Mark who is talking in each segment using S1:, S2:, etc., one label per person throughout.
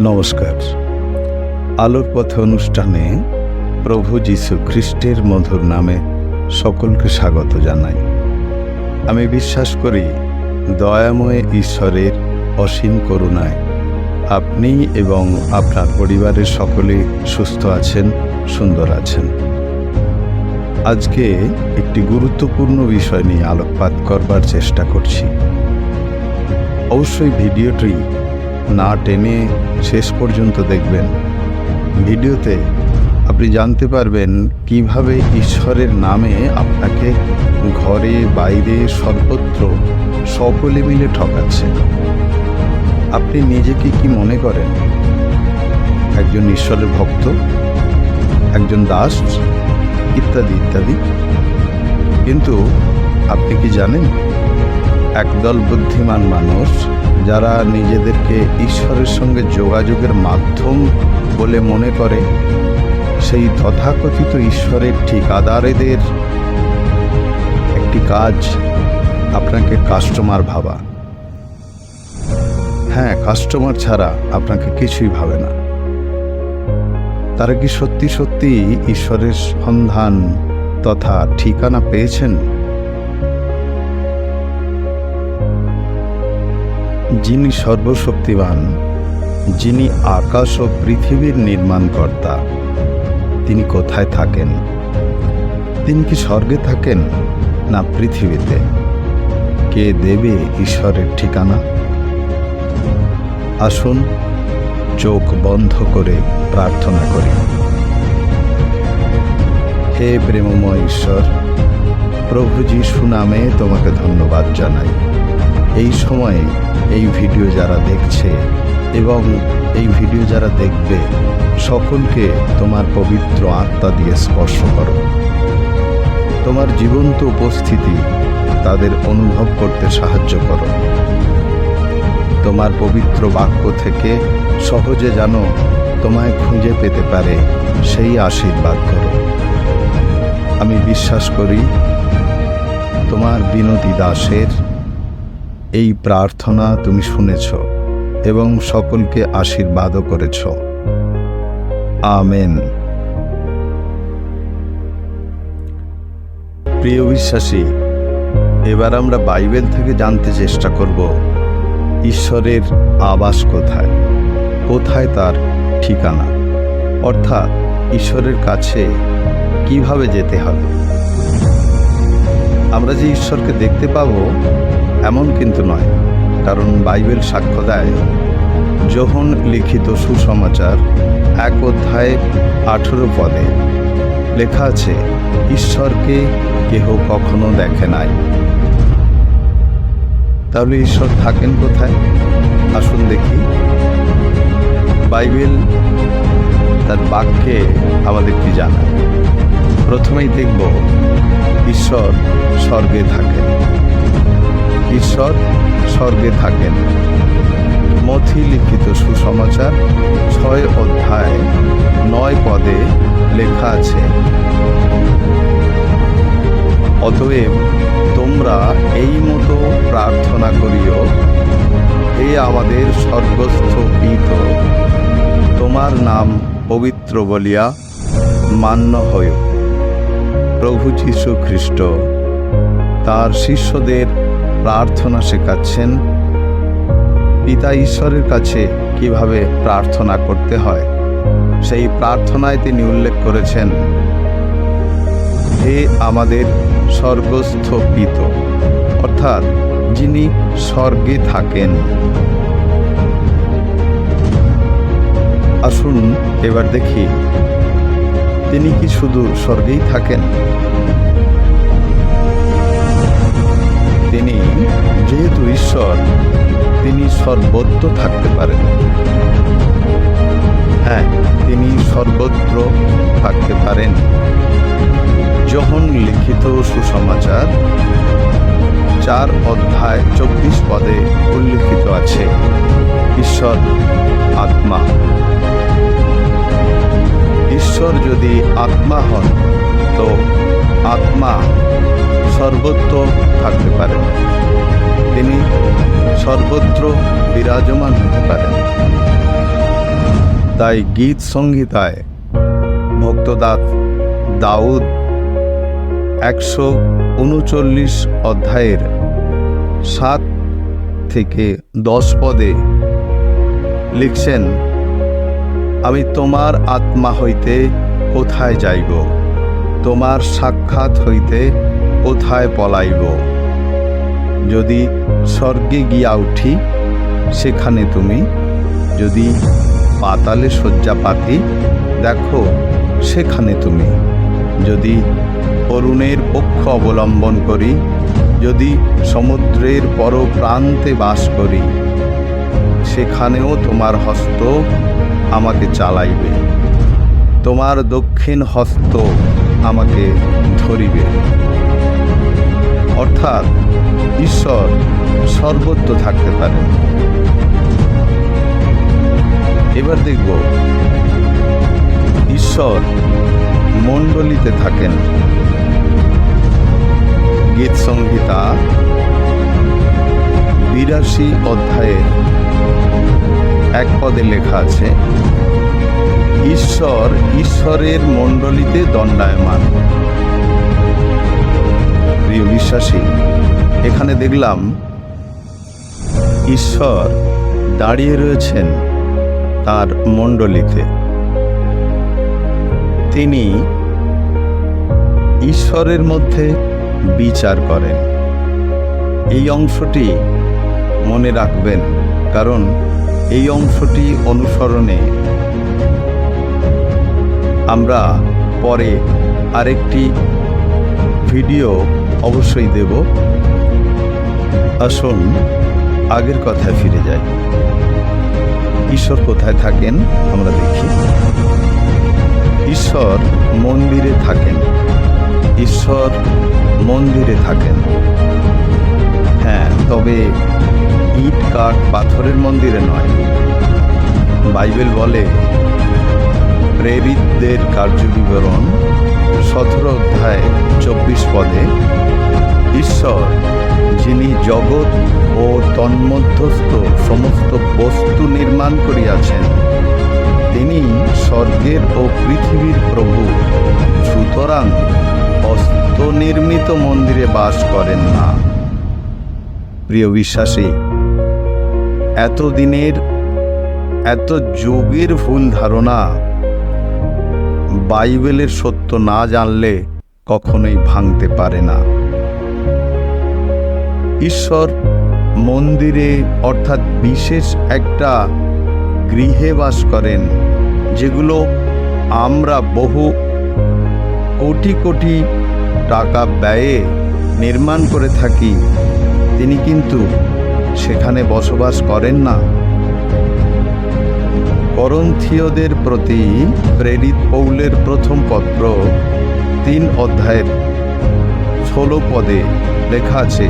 S1: নমস্কার। আলোর পথে অনুষ্ঠানে প্রভু যীশু খ্রিস্টের মধুর নামে সকলকে স্বাগত জানাই। আমি বিশ্বাস করি, দয়াময় ঈশ্বরের অসীম করুণায় আপনি এবং আপনার পরিবারের সকলে সুস্থ আছেন, সুন্দর আছেন। আজকে একটি গুরুত্বপূর্ণ বিষয় নিয়ে আলোকপাত করবার চেষ্টা করছি। অবশ্যই ভিডিওটি না টেনে শেষ পর্যন্ত দেখবেন। ভিডিওতে আপনি জানতে পারবেন কীভাবে ঈশ্বরের নামে আপনাকে ঘরে, বাইরে সর্বত্র সকলে মিলে ঠকাচ্ছে। আপনি নিজেকে কি মনে করেন? একজন ঈশ্বরের ভক্ত? একজন দাস? ইত্যাদি ইত্যাদি। কিন্তু আপনি কি জানেন? একদল বুদ্ধিমান মানুষ যারা নিজেদেরকে ঈশ্বরের সঙ্গে যোগাযোগের মাধ্যম বলে মনে করে, সেই তথাকথিত ঈশ্বরের ঠিকাদারেদের একটি কাজ আপনাকে কাস্টমার ভাবা। হ্যাঁ কাস্টমার ছাড়া আপনাকে কিছুই ভাবে না। তারা কি সত্যি সত্যি ঈশ্বরের সন্ধান তথা ঠিকানা পেয়েছেন? যিনি সর্বশক্তিমান, যিনি আকাশ ও পৃথিবীর নির্মাণকর্তা, তিনি কোথায় থাকেন? তিনি কি স্বর্গে থাকেন না পৃথিবীতে? কে দেবে ঈশ্বরের ঠিকানা? আসুন চোখ বন্ধ করে প্রার্থনা করি। হে প্রেমময় ঈশ্বর, প্রভু যিশু নামে তোমাকে ধন্যবাদ জানাই। এই সময়ে এই ভিডিও যারা দেখছে এবং এই ভিডিও যারা দেখবে, সকলকে তোমার পবিত্র আত্মা দিয়ে স্পর্শ করো। তোমার জীবন্ত উপস্থিতি তাদের অনুভব করতে সাহায্য করো। তোমার পবিত্র বাক্য থেকে সহজে যেন তোমায় খুঁজে পেতে পারে, সেই আশীর্বাদ করো। আমি বিশ্বাস করি, তোমার বিনতি দাসের এই প্রার্থনা তুমি শুনেছ এবং সকলকে আশীর্বাদও করেছ। আমেন। প্রিয় বিশ্বাসী, এবার আমরা বাইবেল থেকে জানতে চেষ্টা করব, ঈশ্বরের আবাস কোথায়? কোথায় তার ঠিকানা? অর্থাৎ ঈশ্বরের কাছে কীভাবে যেতে হবে? আমরা যে ঈশ্বরকে দেখতে পাবো এমন কিন্তু নয়, কারণ বাইবেল সাক্ষ্য দেয় যোহন লিখিত সুসমাচার এক অধ্যায় আঠেরো পদে লেখা আছে, ঈশ্বরকে কেহ কখনো দেখে নাই। তাহলে ঈশ্বর থাকেন কোথায়? আসুন দেখি। বাইবেল তার বাক্যে আমাদের কি জানায়? প্রথমেই দেখব, ঈশ্বর স্বর্গে থাকেন। ঈশ্বর স্বর্গে থাকেন। মথি লিখিত সুসমাচার, ছয় অধ্যায়, নয় পদে লেখা আছে, অতএব তোমরা এই মতো প্রার্থনা করিও, হে আমাদের স্বর্গস্থ পিত তোমার নাম পবিত্র বলিয়া মান্য হয় প্রভু যীশু খ্রিস্ট তার শিষ্যদের প্রার্থনা শেখাচ্ছেন। পিতা ঈশ্বরের কাছে কীভাবে প্রার্থনা করতে হয়, সেই প্রার্থনায় তিনি উল্লেখ করেছেন, হে আমাদের স্বর্গস্থ পিত অর্থাৎ যিনি স্বর্গে থাকেন। আসুন এবার দেখি, তিনি কি শুধু স্বর্গেই থাকেন? তিনি যেহেতু ঈশ্বর, তিনি সর্বত্র থাকতে পারেন। হ্যাঁ তিনি সর্বত্র থাকতে পারেন। যখন লিখিত সুসমাচার চার অধ্যায় চব্বিশ পদে উল্লিখিত আছে, ঈশ্বর আত্মা। ঈশ্বর যদি আত্মা হন, তো আত্মা সর্বত্র থাকতে পারেন তিনি সর্বত্র বিরাজমান হতে পারেন। তাই গীত সংহিতায় ভক্তদাস দাউদ একশো উনচল্লিশ অধ্যায়ের সাত থেকে দশ পদে লিখছেন, আমি তোমার আত্মা হইতে কোথায় যাইব? তোমার সাক্ষাৎ হইতে কোথায় পলাইব। যদি স্বর্গে গিয়া উঠি, সেখানে তুমি যদি পাতালে শয্যা পাতি, দেখো সেখানে তুমি। যদি অরুণের পক্ষ অবলম্বন করি, যদি সমুদ্রের পর প্রান্তে বাস করি, সেখানেও তোমার হস্ত আমাকে চালাইবে। তোমার দক্ষিণ হস্ত আমাকে ধরিবে। অর্থাৎ ঈশ্বর সর্বত্র থাকতে পারেন এবার দেখব ঈশ্বর মণ্ডলীতে থাকেন। গীত সংহিতা বিরাশি অধ্যায়ের এক পদে লেখা আছে, ঈশ্বর ঈশ্বরের মণ্ডলীতে দণ্ডায়মান। প্রিয় বিশ্বাসী, এখানে দেখলাম ঈশ্বর দাঁড়িয়ে রয়েছেন তার মণ্ডলীতে। তিনি ঈশ্বরের মধ্যে বিচার করেন। এই অংশটি মনে রাখবেন, কারণ এই অংশটি অনুসরণে। আমরা পরে আরেকটি ভিডিও অবশ্যই দেব। আসুন, আগের কথায় ফিরে যাই। ঈশ্বর কোথায় থাকেন আমরা দেখি। ঈশ্বর মন্দিরে থাকেন। ঈশ্বর মন্দিরে থাকেন। হ্যাঁ তবে ইট, কাঠ, পাথরের মন্দিরে নয়। বাইবেল বলে, প্রেরিতদের কার্যবিবরণ সতেরো অধ্যায় চব্বিশ পদে, ঈশ্বর, যিনি জগৎ ও তন্মধ্যস্থ সমস্ত বস্তু নির্মাণ করিয়াছেন, তিনি স্বর্গের ও পৃথিবীর প্রভু। সুতরাং হস্তনির্মিত মন্দিরে বাস করেন না। প্রিয় বিশ্বাসী, এতদিনের, এত যুগের ভুল ধারণা বাইবেলের সত্য না জানলে কখনোই ভাঙতে পারে না। ঈশ্বর মন্দিরে অর্থাৎ বিশেষ একটা গৃহে বাস করেন, যেগুলো আমরা বহু কোটি কোটি টাকা ব্যয়ে নির্মাণ করে থাকি। তিনি কিন্তু সেখানে বসবাস করেন না। করন্থীয়দের প্রতি প্রেরিত পৌলের প্রথম পত্র, তিন অধ্যায়ের ষোলো পদে লেখা আছে,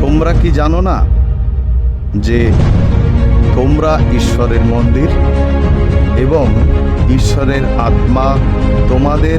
S1: তোমরা কি জানো না যে তোমরা ঈশ্বরের মন্দির এবং ঈশ্বরের আত্মা তোমাদের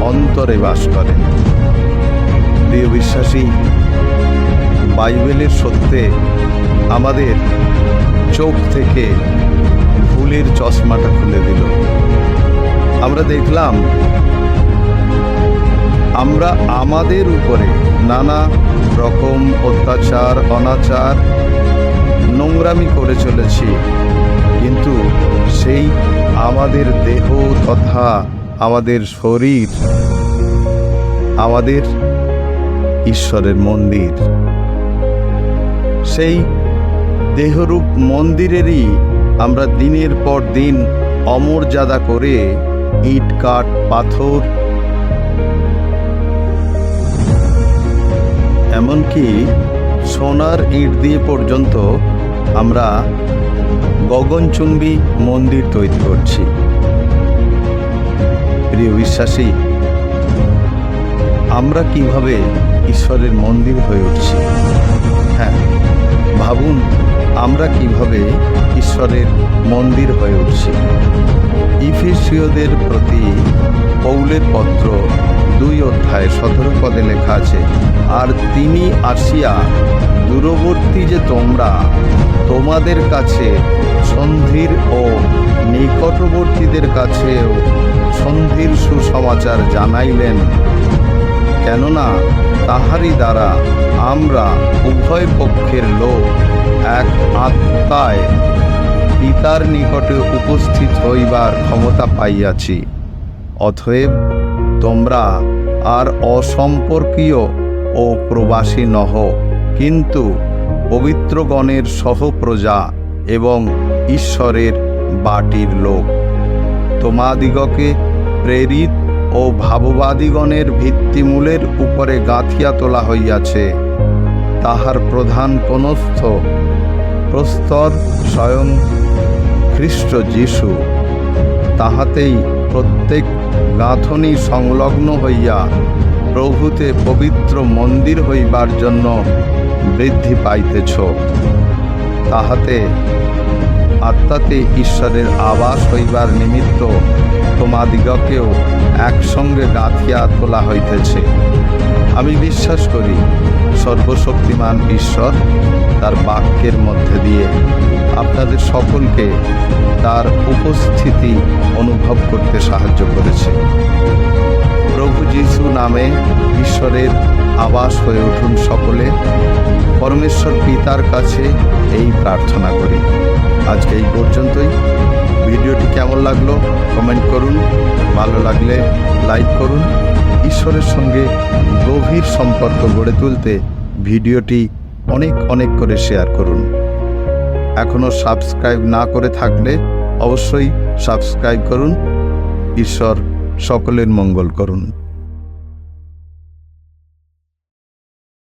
S1: অন্তরে বাস করে? প্রিয় বিশ্বাসী, বাইবেলের সত্যে আমাদের চোখ থেকে ভুলের চশমাটা খুলে দিল। আমরা দেখলাম, আমরা আমাদের উপরে নানা রকম অত্যাচার, অনাচার, নোংরামি করে চলেছি। কিন্তু সেই আমাদের দেহ তথা আমাদের শরীর, আমাদের ঈশ্বরের মন্দির। সেই দেহরূপ মন্দিরেরই আমরা দিনের পর দিন অমর্যাদা করে ইট, কাঠ, পাথর, এমনকি সোনার ইট দিয়ে পর্যন্ত আমরা গগনচুম্বী মন্দির তৈরি করছি। প্রিয় বিশ্বাসী, আমরা কীভাবে ঈশ্বরের মন্দির হয়ে উঠছি। হ্যাঁ ভাবুন আমরা কীভাবে ঈশ্বরের মন্দির হয়ে উঠছি। ইফিসীয়দের প্রতি পৌলের পত্র দুই অধ্যায় সতেরো পদে লেখা আছে, আর তিনি আসিয়া দূরবর্তী যে তোমরা, তোমাদের কাছে সন্ধির ও নিকটবর্তীদের কাছেও সন্ধির সুসমাচার জানাইলেন। কেননা তাহারই দ্বারা আমরা উভয় পক্ষের লোক এক আত্মায় পিতার নিকটে উপস্থিত হইবার ক্ষমতা পাইয়াছি। অতএব তোমরা আর অসম্পর্কীয় ও প্রবাসী নহ, কিন্তু পবিত্রগণের সহপ্রজা এবং ঈশ্বরের বাটির লোক। তোমাদিগকে প্রেরিত ও ভাববাদীগণের ভিত্তিমূলের উপরে গাঁথিয়া তোলা হইয়াছে। তাহার প্রধান কোনস্থ প্রস্তর স্বয়ং খ্রিস্ট যিশু। তাহাতেই প্রত্যেক গাঁথনি সংলগ্ন হইয়া প্রভূতে পবিত্র মন্দির হইবার জন্য বৃদ্ধি পাইতেছ। তাহাতে আত্মাতে ঈশ্বরের আবাস হইবার নিমিত্ত তোমাদিগকেও একসঙ্গে গাঁথিয়া তোলা হইতেছে। আমি বিশ্বাস করি, সর্বশক্তিমান ঈশ্বর তার বাক্যের মধ্যে দিয়ে আপনাদের সকলকে তার উপস্থিতি অনুভব করতে সাহায্য করেছে। প্রভু যিশু নামে ঈশ্বরের আবাস হয়ে উঠুন সকলে। পরমেশ্বর পিতার কাছে এই প্রার্থনা করি। আজকে এই পর্যন্তই। ভিডিওটি কেমন লাগল কমেন্ট করুন। ভালো লাগলে লাইক করুন। ঈশ্বরের সঙ্গে গভীর সম্পর্ক গড়ে তুলতে ভিডিওটি অনেক অনেক করে শেয়ার করুন। এখনও সাবস্ক্রাইব না করে থাকলে অবশ্যই সাবস্ক্রাইব করুন। ঈশ্বর সকলের মঙ্গল করুন।